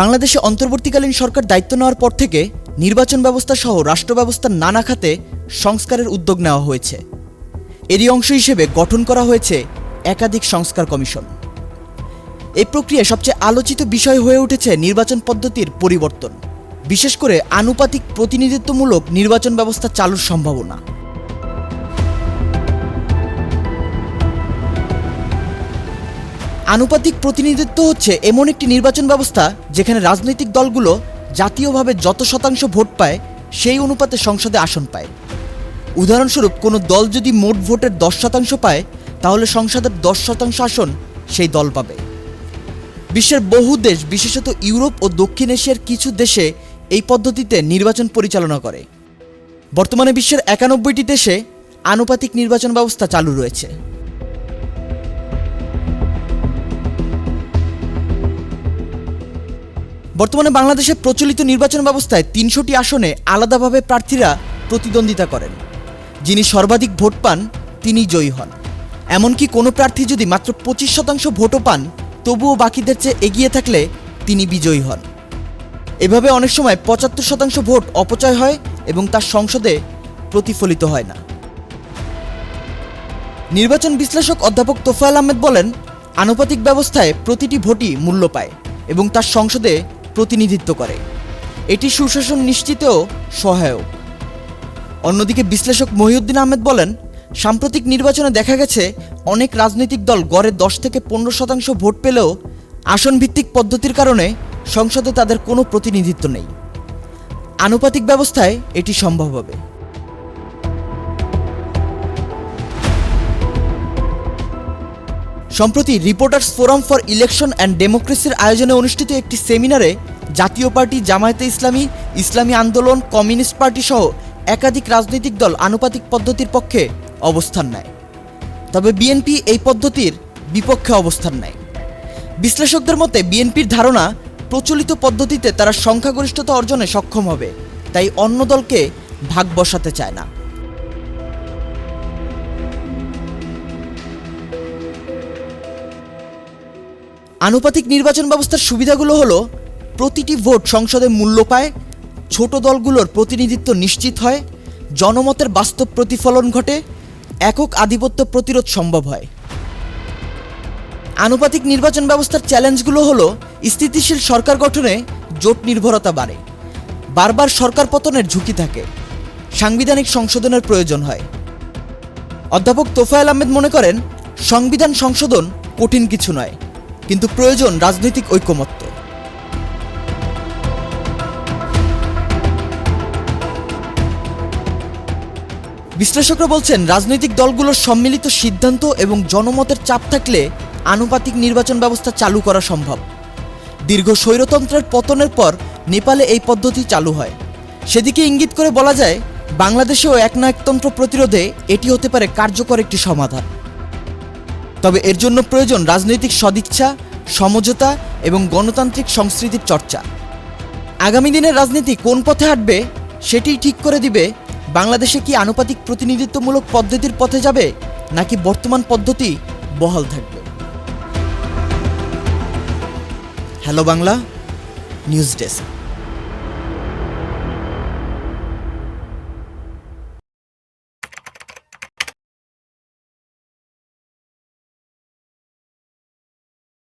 বাংলাদেশে অন্তর্বর্তীকালীন সরকার দায়িত্ব নেওয়ার পর থেকে নির্বাচন ব্যবস্থা সহ রাষ্ট্র ব্যবস্থার নানা খাতে সংস্কারের উদ্যোগ নেওয়া হয়েছে। এরই অংশ হিসেবে গঠন করা হয়েছে একাধিক সংস্কার কমিশন। এই প্রক্রিয়ায় সবচেয়ে আলোচিত বিষয় হয়ে উঠেছে নির্বাচন পদ্ধতির পরিবর্তন। বিশেষ করে আনুপাতিক প্রতিনিধিত্বমূলক নির্বাচন ব্যবস্থা চালুর সম্ভাবনা। আনুপাতিক প্রতিনিধিত্ব হচ্ছে এমন একটি নির্বাচন ব্যবস্থা যেখানে রাজনৈতিক দলগুলো জাতীয়ভাবে যত শতাংশ ভোট পায়, সেই অনুপাতে সংসদে আসন পায়। উদাহরণস্বরূপ, কোনো দল যদি মোট ভোটের দশ শতাংশ পায়, তাহলে সংসদের দশ শতাংশ আসন সেই দল পাবে। বিশ্বের বহু দেশ, বিশেষত ইউরোপ ও দক্ষিণ এশিয়ার কিছু দেশে এই পদ্ধতিতে নির্বাচন পরিচালনা করে। বর্তমানে বিশ্বের একানব্বইটি দেশে আনুপাতিক নির্বাচন ব্যবস্থা চালু রয়েছে। বর্তমানে বাংলাদেশে প্রচলিত নির্বাচন ব্যবস্থায় তিনশোটি আসনে আলাদাভাবে প্রার্থীরা প্রতিদ্বন্দ্বিতা করেন। যিনি সর্বাধিক ভোট পান তিনি জয়ী হন। এমনকি কোনো প্রার্থী যদি মাত্র পঁচিশ শতাংশ ভোটও পান, তবুও বাকিদের চেয়ে এগিয়ে থাকলে তিনি বিজয়ী হন। এভাবে অনেক সময় পঁচাত্তর শতাংশ ভোট অপচয় হয় এবং তার সংসদে প্রতিফলিত হয় না। নির্বাচন বিশ্লেষক অধ্যাপক তোফায়েল আহমেদ বলেন, আনুপাতিক ব্যবস্থায় প্রতিটি ভোটই মূল্য পায় এবং তার সংসদে প্রতিনিধিত্ব করে। এটি সুশাসন নিশ্চিতেও সহায়ক। অন্যদিকে বিশ্লেষক মহিউদ্দিন আহমেদ বলেন, সাম্প্রতিক নির্বাচনে দেখা গেছে অনেক রাজনৈতিক দল গড়ে দশ থেকে পনেরো শতাংশ ভোট পেলেও আসন ভিত্তিক পদ্ধতির কারণে সংসদে তাদের কোনো প্রতিনিধিত্ব নেই। আনুপাতিক ব্যবস্থায় এটি সম্ভব হবে। সম্প্রতি reporters forum for election and ডেমোক্রেসির আয়োজনে অনুষ্ঠিত একটি সেমিনারে জাতীয় পার্টি জামায়াতে ইসলামী ইসলামী আন্দোলন, কমিউনিস্ট পার্টি সহ একাধিক রাজনৈতিক দল আনুপাতিক পদ্ধতির পক্ষে অবস্থান নেয়। তবে বিএনপি এই পদ্ধতির বিপক্ষে অবস্থান নেয়। বিশ্লেষকদের মতে, বিএনপির ধারণা, প্রচলিত পদ্ধতিতে তারা সংখ্যাগরিষ্ঠতা অর্জনে সক্ষম হবে, তাই অন্য দলকে ভাগ বসাতে চায় না। আনুপাতিক নির্বাচন ব্যবস্থার সুবিধাগুলো হলো, প্রতিটি ভোট সংসদে মূল্য পায়, ছোট দলগুলোর প্রতিনিধিত্ব নিশ্চিত হয়, জনমতের বাস্তব প্রতিফলন ঘটে, একক আধিপত্য প্রতিরোধ সম্ভব হয়। আনুপাতিক নির্বাচন ব্যবস্থার চ্যালেঞ্জগুলো হলো, স্থিতিশীল সরকার গঠনে জোট নির্ভরতা বাড়ে, বারবার সরকার পতনের ঝুঁকি থাকে, সাংবিধানিক সংশোধনের প্রয়োজন হয়। অধ্যাপক তোফায়েল আহমেদ মনে করেন, সংবিধান সংশোধন কঠিন কিছু নয়। কিন্তু প্রয়োজন রাজনৈতিক ঐকমত্য। বিশ্লেষকরা বলছেন, রাজনৈতিক দলগুলোর সম্মিলিত সিদ্ধান্ত এবং জনমতের চাপ থাকলে আনুপাতিক নির্বাচন ব্যবস্থা চালু করা সম্ভব। দীর্ঘ স্বৈরতন্ত্রের পতনের পর নেপালে এই পদ্ধতি চালু হয়। সেদিকে ইঙ্গিত করে বলা যায়, বাংলাদেশেও একনায়কতন্ত্র প্রতিরোধে এটি হতে পারে কার্যকর একটি সমাধান। তবে এর জন্য প্রয়োজন রাজনৈতিক সদিচ্ছা, সমঝোতা এবং গণতান্ত্রিক সংস্কৃতির চর্চা। আগামী দিনের রাজনীতি কোন পথে হাঁটবে সেটি ঠিক করে দিবে, বাংলাদেশে কি আনুপাতিক প্রতিনিধিত্বমূলক পদ্ধতির পথে যাবে, নাকি বর্তমান পদ্ধতি বহাল থাকবে? Hello Bangla, news desk.